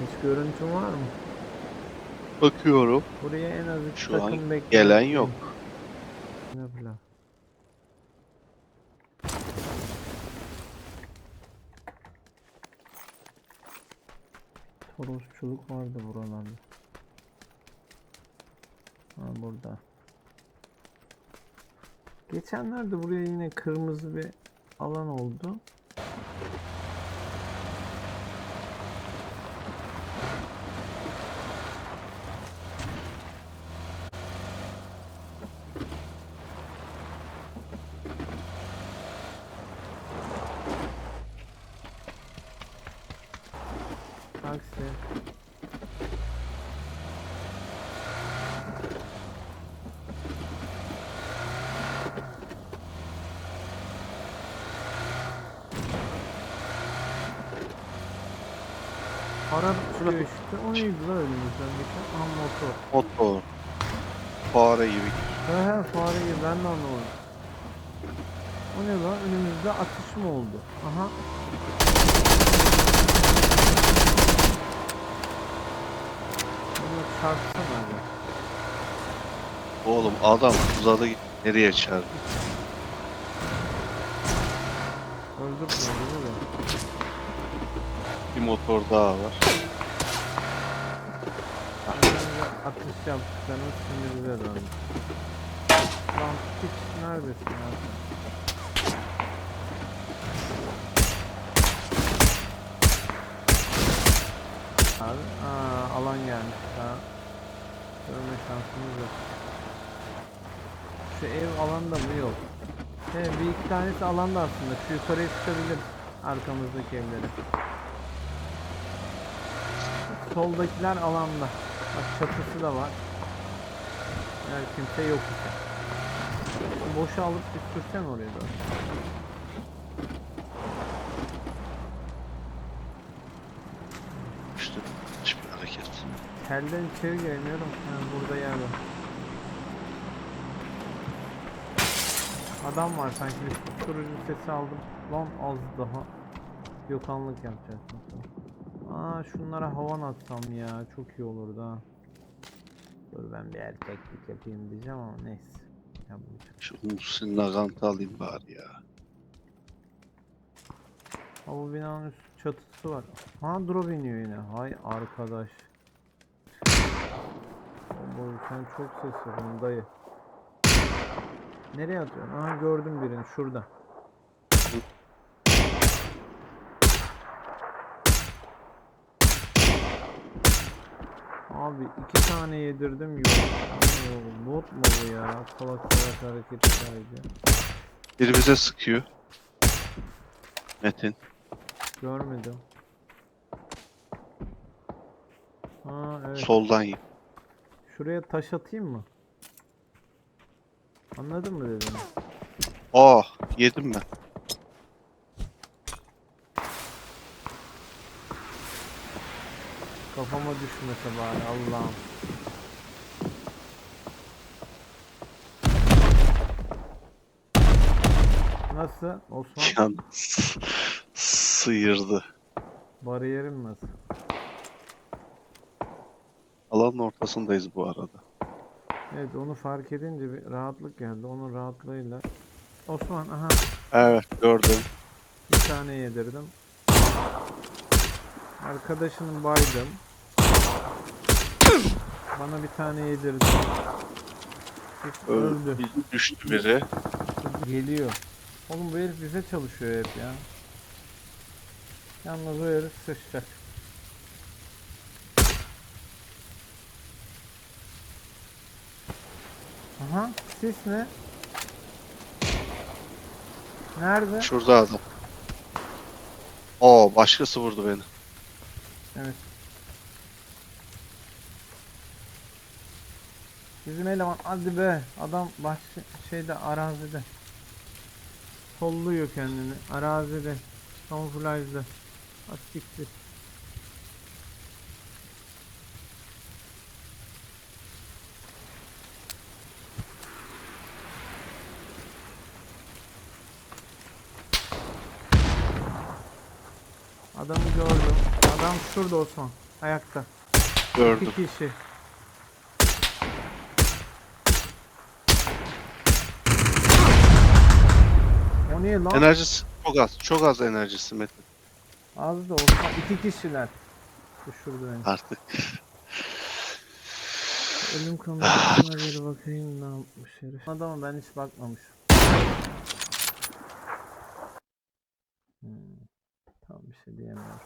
Hiç görüntün var mı? Bakıyorum. Buraya en az 3 Şu takım an bekliyor. gelen yok. Ne bla. Torosçuluk vardı buralarda. Ha burada. Geçenlerde buraya yine kırmızı bir alan oldu. Arap çıkıyor işte. O neydi lan önümüzden geçen? Aha motor. Motor. Fare gibi. He he fare gibi ben de anlamadım. O ne lan? Önümüzde atış mı oldu? Aha. Bunu çarpsana abi. Oğlum adam uzadı git- nereye çarptı? Öldürtme öldürme de. Bir motor daha var. Atış yaptıklarını bize döndü. Lan hiç neredesin ya sen? Abi aa, alan gelmiş daha. Görme şansımız yok. Şu ev alanda mı yok? He bir iki tanesi alanda aslında. Şu yukarıya çıkabilir arkamızdaki evleri. Soldakiler alanda. Bak çatısı da var. Yani kimse yok işte. Boşa alıp bir sürsen oraya doğru. İşte hiçbir hareket. Telden içeri giremiyorum. Yani burada yer var. Adam var sanki bir susturucu sesi aldım. Lan az daha. Yokanlık yapacaksın. Aa şunlara havan atsam ya. Çok iyi olurdu ha. Dur ben bir erkeklik yapayım diyeceğim ama neyse. Yapmayacağım. Şu Muhsin Nagant'ı alayım bari ya. Ha bu binanın üst çatısı var. Ha drop iniyor yine. Hay arkadaş. Bu sen çok ses yapıyorsun dayı. Nereye atıyorsun? Aha gördüm birini şurada. Abi iki tane yedirdim yok. Abi, Bot mu bu ya? Salak salak hareketler ediyor. Biri bize sıkıyor. Metin. Görmedim. Ha evet. Soldan y- Şuraya taş atayım mı? Anladın mı dedim? Aa yedim ben. Kafama düşmese bari Allah'ım. Nasıl? Osman Yalnız sıyırdı. bariyerim nasıl? Alanın ortasındayız bu arada. Evet onu fark edince bir rahatlık geldi. Onun rahatlığıyla. Osman aha Evet gördüm. bir tane yedirdim. Arkadaşının baydım. Bana bir tane yedirdi. Öldü. Öldü. Düştü biri. Geliyor. Oğlum bu herif bize çalışıyor hep ya. Yalnız o herif sıçacak. Aha sis ne? Nerede? Şurada adam. Oo başkası vurdu beni. Evet. Bizim eleman hadi be adam baş şeyde arazide. Kolluyor kendini arazide. Kamuflajda. Asiktir. Adamı gördüm. Adam şurada Osman. Ayakta. Gördüm. İki kişi. Niye lan? Enerjisi çok az. Çok az enerjisi Metin. Az da olsa iki kişiler. Düşürdü beni. Artık. Ölüm kanıtına bir bakayım ne yapmış herif. Adama ben hiç bakmamışım. Hmm. Tamam bir şey diyemiyorum.